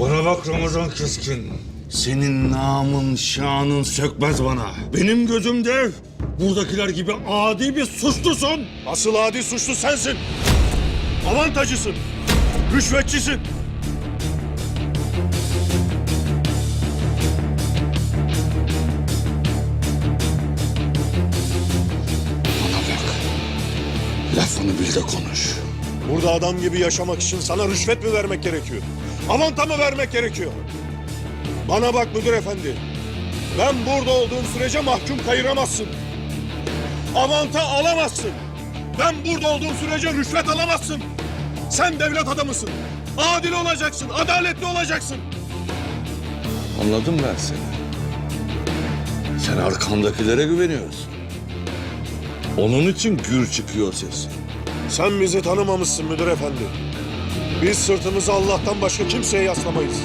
Bana bak Ramazan Keskin. Senin namın, şanın sökmez bana. Benim gözümde buradakiler gibi adi bir suçlusun. Asıl adi suçlu sensin. Avantajısın. Rüşvetçisin. Bana bak. Lafını bil de konuş. Burada adam gibi yaşamak için sana rüşvet mi vermek gerekiyor? Avanta mı vermek gerekiyor? Bana bak müdür efendi. Ben burada olduğum sürece mahkum kayıramazsın. Avanta alamazsın. Ben burada olduğum sürece rüşvet alamazsın. Sen devlet adamısın. Adil olacaksın, adaletli olacaksın. Anladım ben seni. Sen arkandakilere güveniyorsun. Onun için gür çıkıyor sesin. Sen bizi tanımamışsın müdür efendi. Biz sırtımızı Allah'tan başka kimseye yaslamayız.